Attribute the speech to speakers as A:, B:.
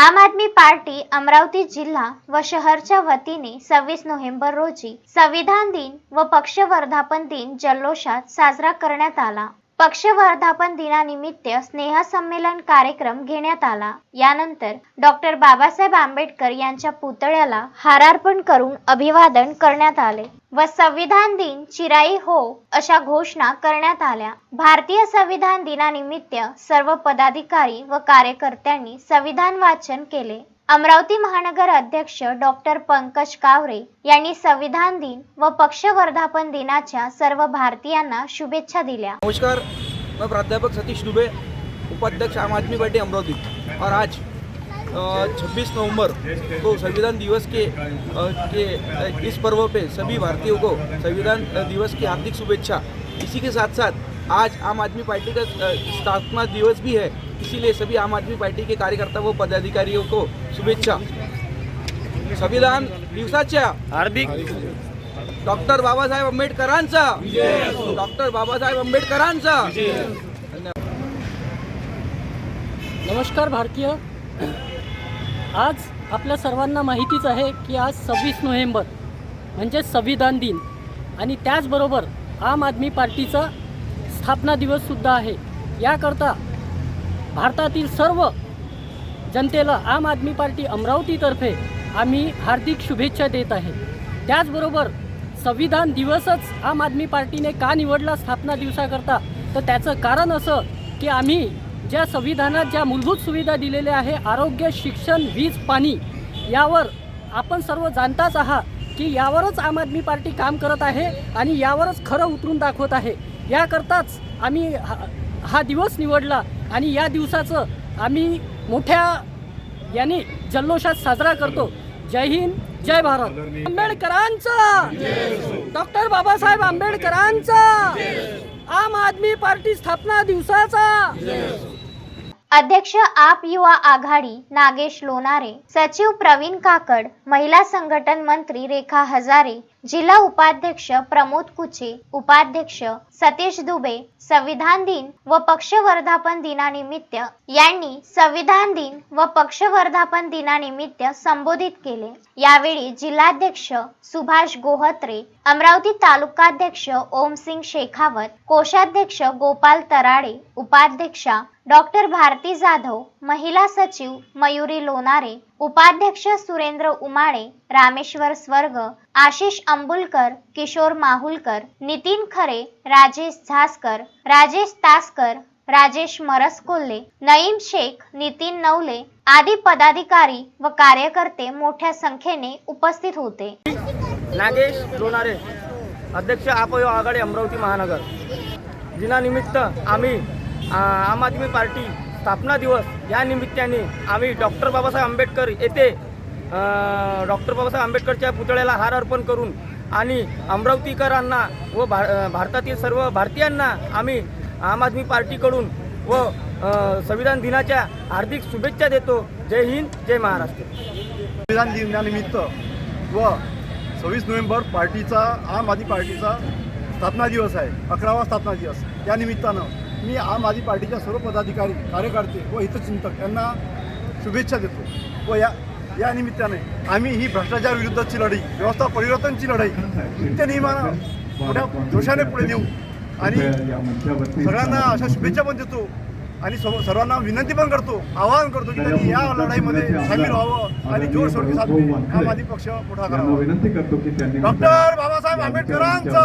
A: आम आदमी पार्टी अमरावती जिल्हा व शहरच्या वतीने सव्वीस नोव्हेंबर रोजी संविधान दिन व पक्षवर्धापन दिन जल्लोषात साजरा करण्यात आला. पक्षवर्धापन दिनानिमित्त स्नेहसंमेलन कार्यक्रम घेण्यात आला. यानंतर डॉक्टर बाबासाहेब आंबेडकर यांच्या पुतळ्याला हारार्पण करून अभिवादन करण्यात आले. व संविधान दिन चिराई हो अशा घोषणा करण्यात आल्या. भारतीय संविधान दिनानिमित्त सर्व पदाधिकारी व कार्यकर्त्यांनी संविधान वाचन केले. अमरावती महानगर अध्यक्ष डॉक्टर पंकज कावरे यांनी संविधान दिन व पक्ष वर्धापन दिनाच्या सर्व भारतीयांना शुभेच्छा दिल्या.
B: नमस्कार. मैं प्राध्यापक सतीश दुबे उपाध्यक्ष आम आदमी पार्टी अमरावती. और आज छब्बीस नवंबर को संविधान दिवस के के इस पर्व पे सभी भारतीयों को संविधान दिवस की हार्दिक शुभेच्छा। इसी के साथ साथ आज आम आदमी पार्टी का स्थापना दिवस भी है। इसीलिए सभी आम आदमी पार्टी के कार्यकर्ता व पदाधिकारियों को शुभेच्छा। संविधान दिवसाच्या
C: हार्दिक
B: डॉक्टर बाबासाहेब आंबेडकरांचा। डॉक्टर बाबासाहेब आंबेडकरांचा।
D: नमस्कार भारतीय। आज आपल्या सर्वांना माहितीच आहे की आज सव्वीस नोव्हेंबर म्हणजे संविधान दिन. आणि त्याचबरोबर आम आदमी पार्टीचा स्थापना दिवससुद्धा आहे. याकरता भारतातील सर्व जनतेला आम आदमी पार्टी अमरावतीतर्फे आम्ही हार्दिक शुभेच्छा देत आहे. त्याचबरोबर संविधान दिवसच आम आदमी पार्टीने का निवडला स्थापना दिवसाकरता? तर त्याचं कारण असं की आम्ही ज्या संविधानात ज्या मूलभूत सुविधा दिलेल्या आहे आरोग्य शिक्षण वीज पाणी यावर आपण सर्व जाणताच आहात की यावरच आम आदमी पार्टी काम करत आहे आणि यावरच खरं उतरून दाखवत आहे. याकरताच आम्ही हा हा दिवस निवडला आणि या दिवसाचं आम्ही मोठ्या याने जल्लोषात साजरा करतो. जय हिंद जय भारत. आंबेडकरांचा! डॉक्टर बाबासाहेब आंबेडकरांचा! आम आदमी पार्टी स्थापना दिवसाचा.
A: अध्यक्ष आप युवा आघाडी नागेश लोणारे सचिव प्रवीण काकड महिला संघटन मंत्री रेखा हजारे जिल्हा उपाध्यक्ष प्रमोद कुचे उपाध्यक्ष सतीश दुबे संविधान दिन व पक्ष वर्धापन दिनानिमित्त यांनी संविधान दिन व पक्षवर्धापन दिनानिमित्त संबोधित केले. यावेळी जिल्हाध्यक्ष सुभाष गोहत्रे अमरावती तालुकाध्यक्ष ओमसिंग शेखावत कोषाध्यक्ष गोपाल तराडे उपाध्यक्षा डॉक्टर भारती जाधव महिला सचिव मयुरी लोणारे उपाध्यक्ष सुरेंद्र उमाळे रामेश्वर स्वर्ग आशिष अंबुलकर किशोर माहुलकर नितीन खरे राजेश झासकर राजेश तासकर राजेश मरसकोल्हे नईम शेख नितीन नवले आदी पदाधिकारी व कार्यकर्ते मोठ्या संख्येने उपस्थित होते.
C: नागेश लोणारे अध्यक्ष आपयो आघाडी अमरावती महानगर. दिनानिमित्त आम्ही आम आदमी पार्टी स्थापना दिवस. या निमित्ताने आम्ही डॉक्टर बाबासाहेब आंबेडकर येथे डॉक्टर बाबासाहेब आंबेडकरच्या पुतळ्याला हार अर्पण करून आणि अमरावतीकरांना व भा भारतातील सर्व भारतीयांना आम्ही आम आदमी पार्टीकडून व संविधान दिनाच्या हार्दिक शुभेच्छा देतो. जय हिंद जय महाराष्ट्र.
E: संविधान दिनानिमित्त व सव्वीस नोव्हेंबर पार्टीचा आम आदमी पार्टीचा स्थापना दिवस आहे. अकरावा स्थापना दिवस. या निमित्तानं मी आम आदमी पार्टीच्या सर्व पदाधिकारी कार्यकर्ते व हितचिंतक यांना शुभेच्छा देतो. व या या निमित्ताने आम्ही ही भ्रष्टाचार विरुद्धची लढाई व्यवस्था परिवर्तनची लढाई नित्य नियमानं मोठ्या जोशाने पुढे नेऊ आणि सगळ्यांना अशा शुभेच्छा पण देतो आणि सर्व- सर्वांना विनंती पण करतो आवाहन करतो की त्यांनी या लढाईमध्ये सामील व्हावं आणि जोर सोडकी साधून आम आदमी पक्ष मोठा
F: त्यांना
E: करावा
F: विनंती करतो की त्यांनी
E: डॉक्टर बाबासाहेब आंबेडकरांचा.